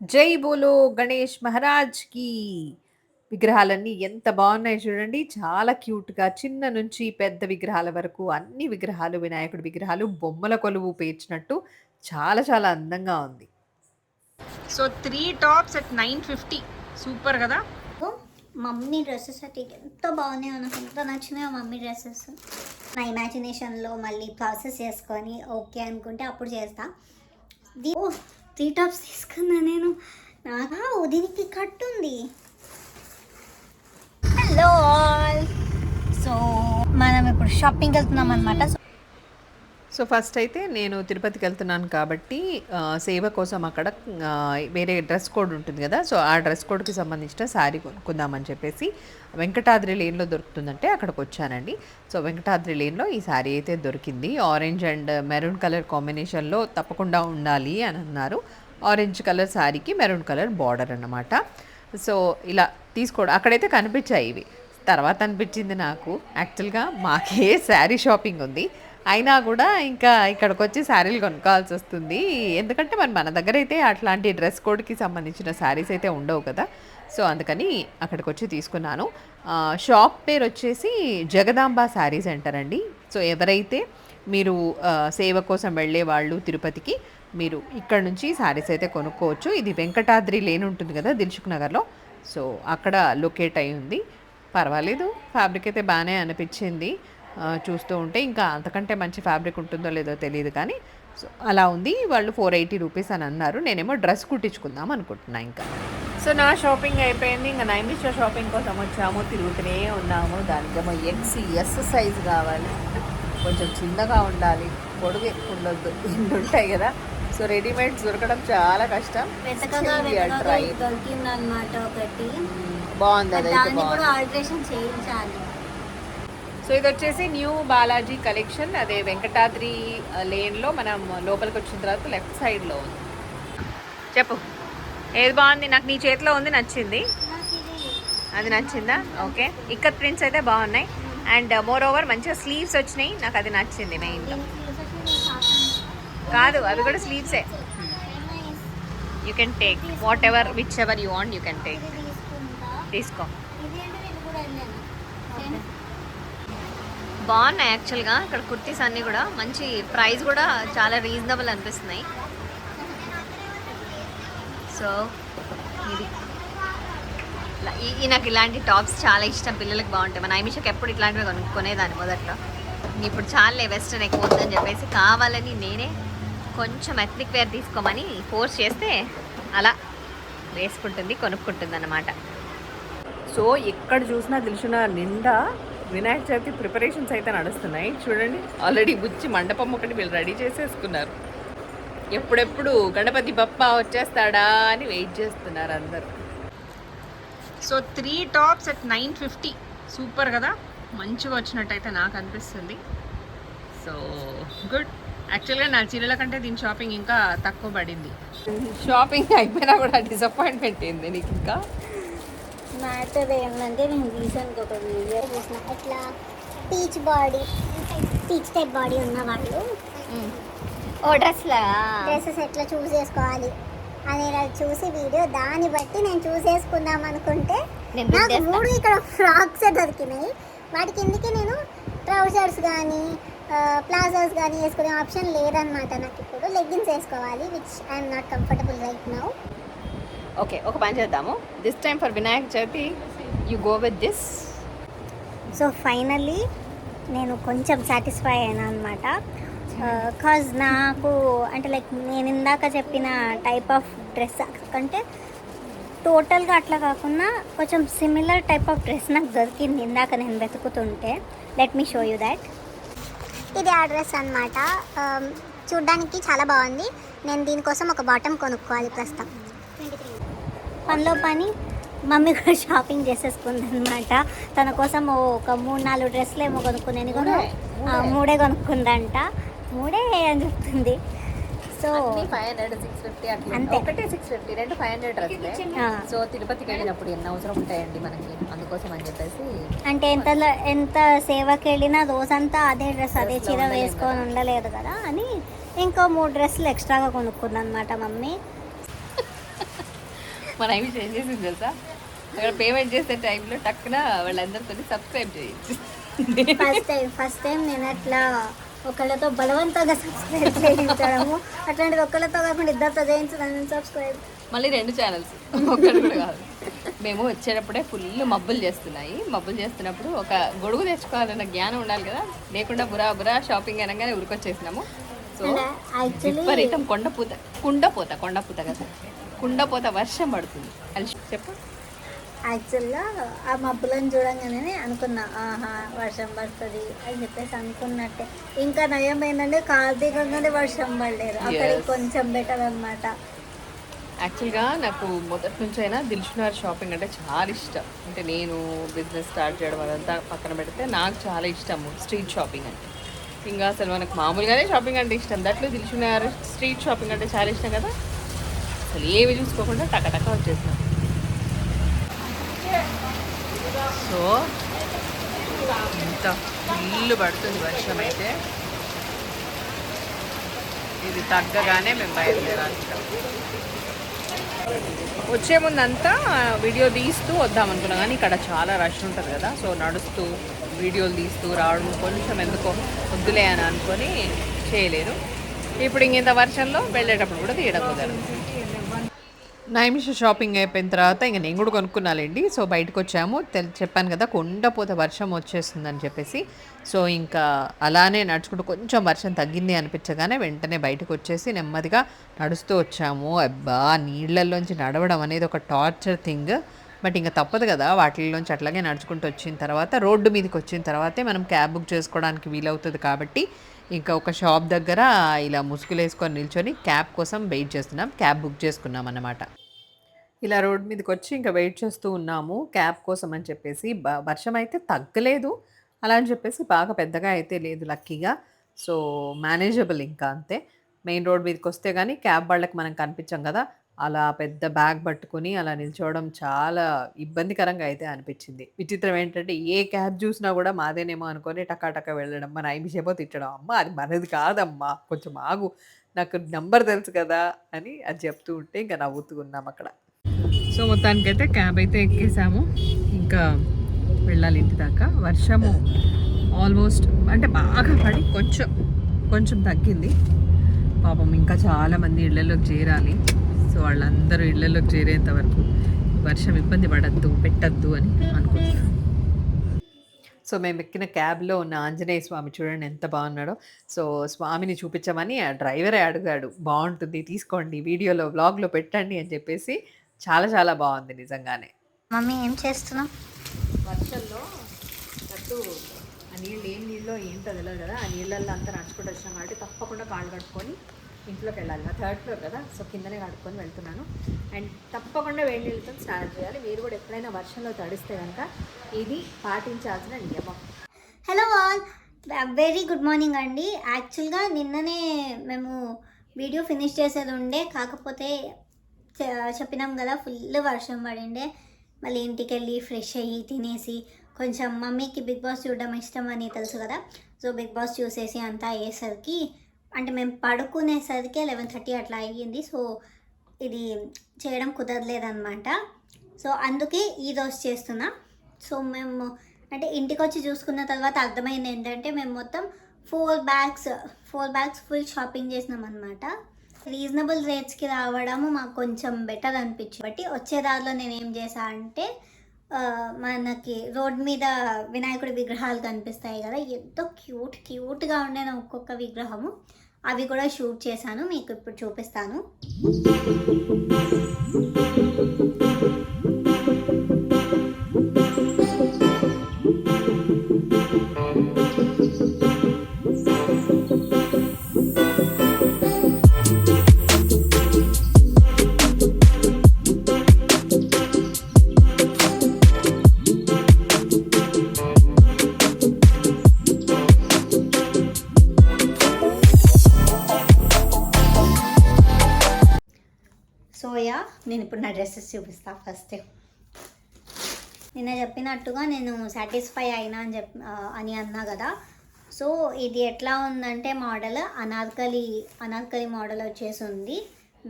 జై బోలో గణేష్ మహారాజ్‌కి. విగ్రహాలన్నీ ఎంత బావున్నాయి చూడండి. చాలా క్యూట్‌గా చిన్న నుంచి పెద్ద విగ్రహాల వరకు అన్ని విగ్రహాలు, వినాయకుడి విగ్రహాలు బొమ్మల కొలువు పేర్చినట్టు చాలా చాలా అందంగా ఉంది. So three tops at nine fifty super కదా మమ్మీ డ్రెస్సెస్ అయితే ఎంత బాగున్నాయో నాకు ఎంత నచ్చినాయో మమ్మీ డ్రెస్సెస్ నా ఇమాజినేషన్లో మళ్ళీ ప్రాసెస్ చేసుకొని ఓకే అనుకుంటే అప్పుడు చేస్తా ఓ త్రీ టాప్స్ తీసుకున్నా నేను నాగా ఉదిరికి కట్టుంది హలో ఆల్ సో మనం ఇప్పుడు షాపింగ్కి వెళ్తున్నాం అనమాట సో ఫస్ట్ అయితే నేను తిరుపతికి వెళ్తున్నాను కాబట్టి సేవ కోసం అక్కడ వేరే డ్రెస్ కోడ్ ఉంటుంది కదా సో ఆ డ్రెస్ కోడ్కి సంబంధించిన శారీ కొనుక్కుందామని చెప్పేసి వెంకటాద్రి లేన్లో దొరుకుతుందంటే అక్కడికి వచ్చానండి. సో వెంకటాద్రి లేన్లో ఈ శారీ అయితే దొరికింది. ఆరెంజ్ అండ్ మెరూన్ కలర్ కాంబినేషన్లో తప్పకుండా ఉండాలి అని అన్నారు. ఆరెంజ్ కలర్ శారీకి మెరూన్ కలర్ బార్డర్ అనమాట సో ఇలా తీసుకోవడం అక్కడైతే కనిపించాయి ఇవి. తర్వాత అనిపించింది నాకు. యాక్చువల్గా మాకే శారీ షాపింగ్ ఉంది. అయినా కూడా ఇంకా ఇక్కడికి వచ్చి శారీలు కొనుక్కోవాల్సి వస్తుంది. ఎందుకంటే మరి మన దగ్గర అయితే అట్లాంటి డ్రెస్ కోడ్కి సంబంధించిన శారీస్ అయితే ఉండవు కదా. సో అందుకని అక్కడికి వచ్చి తీసుకున్నాను షాప్ పేరు వచ్చేసి జగదాంబ శారీ సెంటర్ అండి. సో ఎవరైతే మీరు సేవ కోసం వెళ్ళే వాళ్ళు తిరుపతికి మీరు ఇక్కడ నుంచి శారీస్ అయితే కొనుక్కోవచ్చు. ఇది వెంకటాద్రి లేని ఉంటుంది కదా దిల్సుఖ్ నగర్లో. సో అక్కడ లొకేట్ అయి ఉంది పర్వాలేదు ఫ్యాబ్రిక్ అయితే బాగానే అనిపించింది. చూస్తూ ఉంటే ఇంకా అంతకంటే మంచి ఫ్యాబ్రిక్ ఉంటుందో లేదో తెలియదు కానీ సో అలా ఉంది. వాళ్ళు ఫోర్ ఎయిటీ రూపీస్ అని అన్నారు. నేనేమో డ్రెస్ కుట్టించుకుందాం అనుకుంటున్నా ఇంకా. సో నా షాపింగ్ అయిపోయింది. ఇంకా నైమిష షాపింగ్ కోసం వచ్చాము. తిరుగుతూనే ఉన్నాము. దానికేమో ఎక్స్ ఎస్ సైజ్ కావాలి. కొంచెం చిన్నగా ఉండాలి. పొడుగు ఎక్కువ ఉండొద్దు. ఇన్ని ఉంటాయి కదా. సో రెడీమేడ్స్ దొరకడం చాలా కష్టం. వెతకగా Still we are వెతకగా trying. దొరికింది అనమాట ఒకటి. బాగుంది. కూడా ఆల్టరేషన్ చేయించాలి. సో ఇది వచ్చేసి న్యూ బాలాజీ కలెక్షన్. అదే వెంకటాద్రి లేన్లో మనం లోపలికి వచ్చిన తర్వాత లెఫ్ట్ సైడ్లో ఉంది. చెప్పు. ఏది బాగుంది? నాకు నీ చేతిలో ఉంది నచ్చింది? అది నచ్చిందా? ఓకే. ఇక్కత్ ప్రింట్స్ అయితే బాగున్నాయి. అండ్ మోర్ ఓవర్ మంచిగా స్లీవ్స్ వచ్చినాయి. నాకు అది నచ్చింది మెయిన్గా కాదు అవి కూడా స్లీవ్సే you can take whatever whichever you want you can take తీసుకో. బాగున్నాయి యాక్చువల్గా ఇక్కడ కుర్తీస్ అన్నీ కూడా మంచి ప్రైస్ కూడా చాలా రీజనబుల్ అనిపిస్తున్నాయి. సో ఇది. ఈ- నాకు ఇలాంటి టాప్స్ చాలా ఇష్టం. పిల్లలకు బాగుంటాయి. మన ఐమిషకి ఎప్పుడు ఇట్లాంటివి కొనుక్కునేదాన్ని మొదట్లో. ఇప్పుడు చాలే వెస్ట్రన్ ఎక్కువ వద్దని చెప్పేసి కావాలని నేనే కొంచెం ఎథ్నిక్ వేర్ తీసుకోమని ఫోర్స్ చేస్తే అలా వేసుకుంటుంది కొనుక్కుంటుంది అన్నమాట. సో ఎక్కడ చూసినా తెలిసిన నిండా వినాయక చవితి ప్రిపరేషన్స్ అయితే నడుస్తున్నాయి. చూడండి ఆల్రెడీ బుచ్చి మండపం ఒకటి వీళ్ళు రెడీ చేసేసుకున్నారు. ఎప్పుడెప్పుడు గణపతి బప్ప వచ్చేస్తాడా అని వెయిట్ చేస్తున్నారు అందరు. So three tops at nine fifty super కదా? మంచిగా వచ్చినట్టయితే నాకు అనిపిస్తుంది. సో గుడ్ యాక్చువల్గా నా చీరల కంటే దీని షాపింగ్ ఇంకా తక్కువ పడింది. షాపింగ్ అయిపోయినా కూడా డిసప్పాయింట్మెంట్ ఏంది నీకు ఇంకా మ్యాటర్ ఏంటంటే నేను రీసెంట్గా ఒక వీడియో చూసిన. ఇట్లా peach body. Peach type body ఉన్న వాళ్ళు. ఓ డ్రెస్లా? డ్రెస్సెస్ ఎట్లా చూస్ చేసుకోవాలి అని ఇలా చూసి వీడియో. దాన్ని బట్టి నేను చూస్ చేసుకుందాం అనుకుంటే నాకు. మూడు ఇక్కడ ఫ్రాక్స్ దొరికినాయి. వాటి కిందకి నేను ట్రౌజర్స్ కానీ ప్లాజోస్ కానీ వేసుకునే ఆప్షన్ లేదనమాట నాకు ఇప్పుడు. లెగ్గిన్స్ వేసుకోవాలి which I'm not comfortable right now okay ఒక పని చేద్దాము. This time for Vinayaka Chavithi you go with this so finally నేను కొంచెం సాటిస్ఫై అయినా అనమాట కాజ్ నాకు అంటే లైక్ నేను ఇందాక చెప్పిన టైప్ ఆఫ్ డ్రెస్ కంటే టోటల్గా అట్లా కాకుండా కొంచెం సిమిలర్ టైప్ ఆఫ్ డ్రెస్ నాకు దొరికింది ఇందాక నేను వెతుకుతుంటే. Let me show you that ఇది ఆ డ్రెస్ అనమాట చూడ్డానికి చాలా బాగుంది. నేను దీనికోసం ఒక బాటమ్ కొనుక్కోవాలి ప్రస్తుతం. పనిలో పని మమ్మీ కూడా షాపింగ్ చేసేసుకుంది అనమాట తన కోసం ఒక మూడు నాలుగు డ్రెస్సులు ఏమో కొనుక్కునేది కూడా ఆ, మూడే కొనుక్కుందంట. మూడే అని చెప్తుంది. So five hundred six fifty అంతే. ఒకటే సిక్స్ ఫిఫ్టీ రెండు ఫైవ్ హండ్రెడ్ సో తిరుపతికి వెళ్ళినప్పుడు ఎన్ని అవసరం ఉంటాయండి మనకి? అందుకోసం అని చెప్పేసి అంటే ఎంత ఎంత సేవకి వెళ్ళినా రోజంతా అదే డ్రెస్ అదే చీర వేసుకొని ఉండలేదు కదా అని ఇంకో మూడు డ్రెస్సులు ఎక్స్ట్రాగా కొనుక్కుంది అనమాట మమ్మీ. మన ఏమి చేసేసింది తెలుసా? అక్కడ పేమెంట్ చేసే టైంలో టక్కున వాళ్ళందరితో సబ్స్క్రైబ్ చేయొచ్చు ఫస్ట్ టైం ఫస్ట్ టైం నేను అట్లా ఒకళ్ళతో బలవంతంగా సబ్స్క్రైబ్ చేయించడము అట్లాంటిది ఒకళ్ళతో కాకుండా ఇద్దరితో చేయించడం సబ్స్క్రైబ్ మళ్ళీ రెండు ఛానల్స్ ఒక్కటి కూడా కాదు. మేము వచ్చేటప్పుడే ఫుల్ మబ్బులు చేస్తున్నాయి. మబ్బులు చేస్తున్నప్పుడు ఒక గొడుగు తెచ్చుకోవాలన్న జ్ఞానం ఉండాలి కదా? లేకుండా బురా బురా షాపింగ్ అనగానే ఉరికొచ్చేసినాము. సో విపరీతం కొండపూత కుండపోత కొండపూత కదా. కుండపోత వర్షం పడుతుంది. అది చెప్పు. యాక్చువల్గా ఆ మబ్బులను చూడంగానే అనుకున్నా ఆహా వర్షం పడుతుంది అని చెప్పేసి అనుకున్నట్టే. ఇంకా నయం ఏంటంటే కార్తీకంగానే వర్షం పడలేదు. అక్కడికి. కొంచెం బెటర్ అనమాట యాక్చువల్గా నాకు మొదటి నుంచి అయినా దిల్షునార్ షాపింగ్ అంటే చాలా ఇష్టం. అంటే నేను బిజినెస్ స్టార్ట్ చేయడం అదంతా పక్కన పెడితే నాకు చాలా ఇష్టము స్ట్రీట్ షాపింగ్ అంటే. ఇంకా అసలు మనకు మామూలుగానే షాపింగ్ అంటే ఇష్టం. దట్లు దిల్షునార్ స్ట్రీట్ షాపింగ్ అంటే చాలా ఇష్టం కదా? అసలు ఏమి చూసుకోకుండా టకటక టక వచ్చేసినాం. సో ఇంత ఇల్లు పడుతుంది వర్షం అయితే. ఇది తగ్గగానే మేము బయలుదేరాలి వచ్చే ముందు అంతా వీడియో తీస్తూ వద్దాం అనుకున్నాం కానీ ఇక్కడ చాలా రష్ ఉంటుంది కదా. సో నడుస్తూ వీడియోలు తీస్తూ రావడం కొంచెం ఎందుకో వద్దులే అని అనుకొని చేయలేరు ఇప్పుడు ఇంత వర్షంలో వెళ్ళేటప్పుడు కూడా తీయడం కుదరదు. నైమిష షాపింగ్ అయిపోయిన తర్వాత ఇంక నేను కూడా కొనుక్కున్నాలండి. సో బయటకు వచ్చాము తెల్ చెప్పాను కదా కొండపోత వర్షం వచ్చేస్తుందని చెప్పేసి. సో ఇంకా అలానే నడుచుకుంటూ కొంచెం వర్షం తగ్గింది అనిపించగానే వెంటనే బయటకు వచ్చేసి నెమ్మదిగా నడుస్తూ వచ్చాము. అబ్బా నీళ్ళల్లోంచి నడవడం అనేది ఒక టార్చర్ థింగ్. బట్ ఇంకా తప్పదు కదా వాటిల్లోంచి అట్లాగే నడుచుకుంటూ వచ్చిన తర్వాత రోడ్డు మీదకి వచ్చిన తర్వాతే మనం క్యాబ్ బుక్ చేసుకోవడానికి వీలవుతుంది కాబట్టి ఇంకా ఒక షాప్ దగ్గర ఇలా ముసుగులు వేసుకొని నిల్చొని క్యాబ్ కోసం వెయిట్ చేస్తున్నాం. క్యాబ్ బుక్ చేసుకున్నాం అన్నమాట. ఇలా రోడ్ మీదకి వచ్చి ఇంకా వెయిట్ చేస్తూ ఉన్నాము. క్యాబ్ కోసం అని చెప్పేసి బ- వర్షం అయితే తగ్గలేదు. అలా అని చెప్పేసి బాగా పెద్దగా అయితే లేదు లక్కీగా. సో మేనేజబుల్ ఇంకా అంతే. మెయిన్ రోడ్ మీదకి వస్తే కానీ క్యాబ్ వాళ్ళకి మనం కనిపించాం కదా అలా పెద్ద బ్యాగ్ పట్టుకొని అలా నిల్చోవడం చాలా ఇబ్బందికరంగా అయితే అనిపించింది. విచిత్రం ఏంటంటే ఏ క్యాబ్ చూసినా కూడా మాదేనేమో అనుకొని టకా టకా వెళ్ళడం మన ఐమిషేమో తిట్టడం అమ్మ అది మనది కాదమ్మా కొంచెం ఆగు నాకు నంబర్ తెలుసు కదా అని అది చెప్తూ ఉంటే ఇంకా నవ్వుతూ ఉన్నాం అక్కడ. సో మొత్తానికైతే క్యాబ్ అయితే ఎక్కేసాము. ఇంకా వెళ్ళాలి ఇంటి దాకా. వర్షము ఆల్మోస్ట్ అంటే బాగా పడి కొంచెం కొంచెం తగ్గింది. పాపం ఇంకా చాలామంది ఇళ్ళలోకి చేరాలి. సో వాళ్ళందరూ ఇళ్ళలోకి చేరేంత వరకు వర్షం ఇబ్బంది పడద్దు పెట్టద్దు అని అనుకుంటున్నాను. సో మేము ఎక్కిన క్యాబ్లో ఉన్న ఆంజనేయ స్వామి చూడండి ఎంత బాగున్నాడో. సో స్వామిని చూపించమని ఆ డ్రైవరే అడిగాడు బాగుంటుంది తీసుకోండి వీడియోలో వ్లాగ్లో పెట్టండి అని చెప్పేసి. చాలా చాలా బాగుంది నిజంగానే. మమ్మీ ఏం చేస్తున్నావు? వర్షంలో కట్టు ఆ నీళ్ళు ఏం నీళ్ళో ఏంటో తెలియదు కదా. ఆ నీళ్ళల్లో అంతా నడుచుకుంటూ వచ్చినాం కాబట్టి తప్పకుండా కాళ్ళు కట్టుకొని ఇంట్లోకి వెళ్ళాలి నా థర్డ్ ఫ్లోర్ కదా సో కిందనే కడుక్కొని వెళ్తున్నాను. అండ్ తప్పకుండా వేడి నీళ్ళతో స్నానం చేయాలి. మీరు కూడా ఎప్పుడైనా వర్షంలో తడిస్తే కనుక ఇది పాటించాల్సిన నియమం. Hello all very good morning అండి. యాక్చువల్గా నిన్ననే మేము వీడియో ఫినిష్ చేసేది ఉండే కాకపోతే చెప్పినాం కదా ఫుల్ వర్షం పడిండే. మళ్ళీ ఇంటికి వెళ్ళి ఫ్రెష్ అయ్యి తినేసి కొంచెం మమ్మీకి బిగ్ బాస్ చూడడం ఇష్టం అని తెలుసు కదా. సో బిగ్ బాస్ చూసేసి అంతా అయ్యేసరికి అంటే మేము పడుకునేసరికి లెవెన్ థర్టీ అట్లా అయ్యింది. సో ఇది చేయడం కుదరలేదన్నమాట. సో అందుకే ఈ రోజు చేస్తున్నా. సో మేము అంటే ఇంటికి వచ్చి చూసుకున్న తర్వాత అర్థమైంది ఏంటంటే మేము మొత్తం four bags four bags full shopping చేసినాం అనమాట రీజనబుల్ రేట్స్కి రావడము మాకు కొంచెం బెటర్ అనిపించింది. బట్టి వచ్చే దారిలో నేను ఏం చేశా అంటే మనకి రోడ్ మీద వినాయకుడి విగ్రహాలు కనిపిస్తాయి కదా ఎంతో క్యూట్ క్యూట్గా ఉండే నా ఒక్కొక్క విగ్రహము. అవి కూడా షూట్ చేశాను మీకు ఇప్పుడు చూపిస్తాను. డ్రెస్సెస్ చూపిస్తా ఫస్ట్ నిన్న చెప్పినట్టుగా నేను సాటిస్ఫై అయినా అని చెప్ అని అన్నా కదా. సో ఇది ఎట్లా ఉందంటే మోడల్ అనార్కలి అనార్కలి మోడల్ వచ్చేసి ఉంది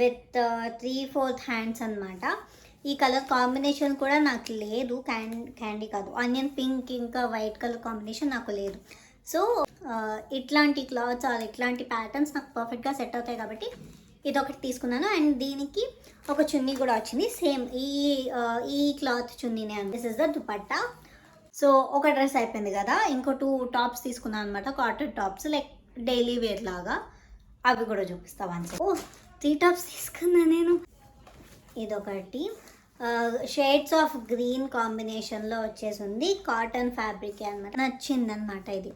విత్ త్రీ ఫోర్త్ హ్యాండ్స్ అనమాట ఈ కలర్ కాంబినేషన్ కూడా నాకు లేదు క్యాన్ క్యాండీ కాదు. ఆనియన్ పింక్ ఇంకా వైట్ కలర్ కాంబినేషన్ నాకు లేదు. సో ఇట్లాంటి క్లాత్స్ ఆర్ ఇట్లాంటి ప్యాటర్న్స్ నాకు పర్ఫెక్ట్గా సెట్ అవుతాయి కాబట్టి ఇది ఒకటి తీసుకున్నాను. అండ్ దీనికి ఒక చున్నీ కూడా వచ్చింది. సేమ్ ఈ ఈ cloth చున్నీనే this is the dupatta. So ఒక డ్రెస్ అయిపోయింది కదా. ఇంకో టూ టాప్స్ తీసుకున్నాను అనమాట cotton tops like daily wear లాగా. అవి కూడా చూపిస్తావని ఓ త్రీ టాప్స్ తీసుకున్నా నేను. ఇదొకటి. షేడ్స్ ఆఫ్ గ్రీన్ కాంబినేషన్లో వచ్చేసి ఉంది. కాటన్ ఫ్యాబ్రిక్ అనమాట నచ్చింది అనమాట ఇది.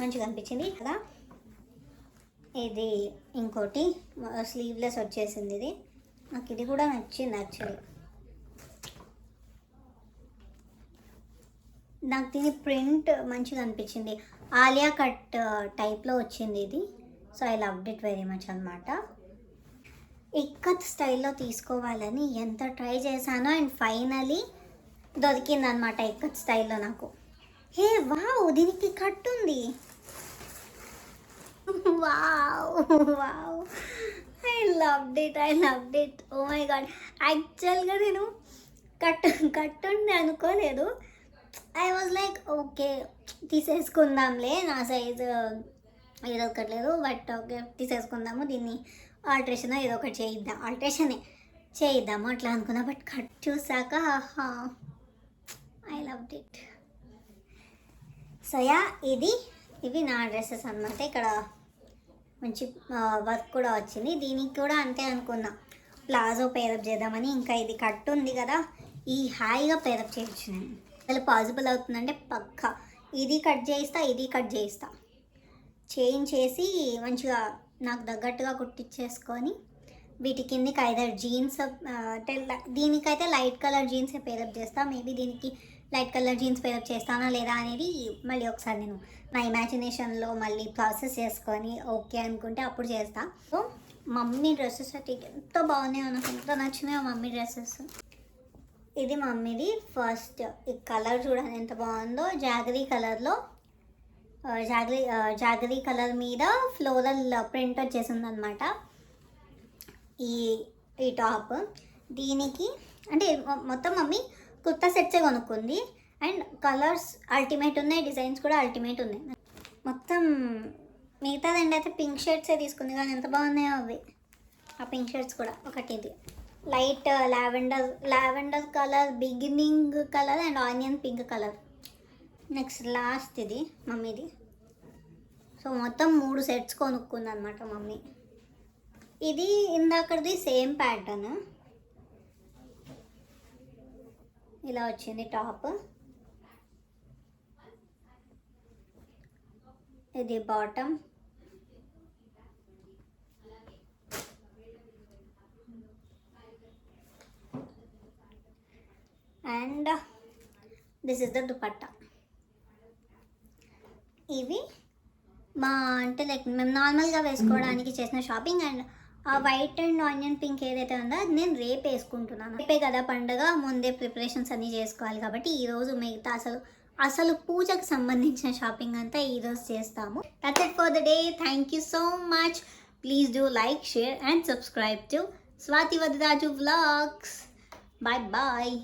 మంచిగా అనిపించింది కదా. ఇది ఇంకోటి స్లీవ్లెస్ వచ్చేసింది ఇది. నాకు ఇది కూడా నచ్చింది యాక్చువల్లీ నాకు దీని ప్రింట్ మంచిగా అనిపించింది. ఆలియా కట్ టైప్లో వచ్చింది ఇది. So I love it very much అనమాట ఇక్కత్ స్టైల్లో తీసుకోవాలని ఎంత ట్రై చేశానో అండ్ ఫైనలీ దొరికింది అనమాట ఇక్కత్ స్టైల్లో నాకు. Hey wow! దీనికి cut wow wow I love it I love it oh my God యాక్చువల్గా నేను కట్ కట్ ఉండి అనుకోలేదు. ఐ వాజ్ లైక్ ఓకే తీసేసుకుందాంలే. నా సైజు ఏదో ఒకటి లేదు బట్ ఓకే తీసేసుకుందాము. దీన్ని ఆల్ట్రేషన్ ఏదో ఒకటి చేయిద్దాం. ఆల్ట్రేషనే చేయిద్దాము అట్లా అనుకున్నా బట్ కట్ చూసాక I love it so yeah ఇది ఇవి నా డ్రెస్సెస్ అన్నమాట. ఇక్కడ మంచి వర్క్ కూడా వచ్చింది. దీనికి కూడా అంతే అనుకున్నా. ప్లాజో పేరప్ చేద్దామని ఇంకా ఇది కట్ ఉంది కదా ఈ హాయిగా పేరప్ చేయొచ్చు నేను. అసలు పాసిబుల్ అవుతుందంటే పక్కా. ఇది కట్ చేయిస్తా ఇది కట్ చేయిస్తా. చేంజ్ చేసి మంచిగా నాకు తగ్గట్టుగా కుట్టించేసుకొని వీటి కిందికి ఐదర్ జీన్స్ అంటే దీనికైతే light colour jeans pair up చేస్తా. మేబీ దీనికి light colour jeans pair up చేస్తానా లేదా అనేది మళ్ళీ ఒకసారి నేను నా ఇమాజినేషన్లో మళ్ళీ ప్రాసెస్ చేసుకొని ఓకే అనుకుంటే అప్పుడు చేస్తా. సో మమ్మీ డ్రెస్సెస్ అయితే ఎంతో బాగున్నాయో నాకు ఎంత నచ్చినాయో మమ్మీ డ్రెస్సెస్. ఇది మమ్మీది ఫస్ట్ ఈ కలర్ చూడండి ఎంత బాగుందో. జాగరీ కలర్లో జాగరీ జాగరీ కలర్ మీద ఫ్లోరల్ ప్రింట్ వచ్చేసింది అనమాట ఈ ఈ టాప్. దీనికి అంటే మొత్తం మమ్మీ కుర్తా సెట్సే కొనుక్కుంది. అండ్ కలర్స్ అల్టిమేట్ ఉన్నాయి డిజైన్స్ కూడా అల్టిమేట్ ఉన్నాయి. మొత్తం మిగతా రెండు అయితే పింక్ షర్ట్సే తీసుకుంది కానీ ఎంత బాగున్నాయో అవి. ఆ పింక్ షర్ట్స్ కూడా ఒకటి ఇది light lavender lavender colour beginning colour and onion pink colour next last ఇది మమ్మీది. సో మొత్తం మూడు సెట్స్ కొనుక్కుంది అనమాట మమ్మీ. ఇది ఇందాకది సేమ్ ప్యాటర్న్ ఇలా వచ్చింది టాప్. ఇది bottom. And this is the dupatta. ఇవి మా అంటే లైక్ మేము నార్మల్గా వేసుకోవడానికి చేసిన షాపింగ్ అండ్ ఆ వైట్ అండ్ ఆనియన్ పింక్ ఏదైతే ఉందో అది నేను రేపు వేసుకుంటున్నాను. రేపే కదా పండగ ముందే ప్రిపరేషన్స్ అన్నీ చేసుకోవాలి కాబట్టి ఈరోజు మిగతా అసలు అసలు పూజకు సంబంధించిన షాపింగ్ అంతా ఈరోజు చేస్తాము. That's it for the day thank you so much please do like share and subscribe to Swathi Vadaraju vlogs bye bye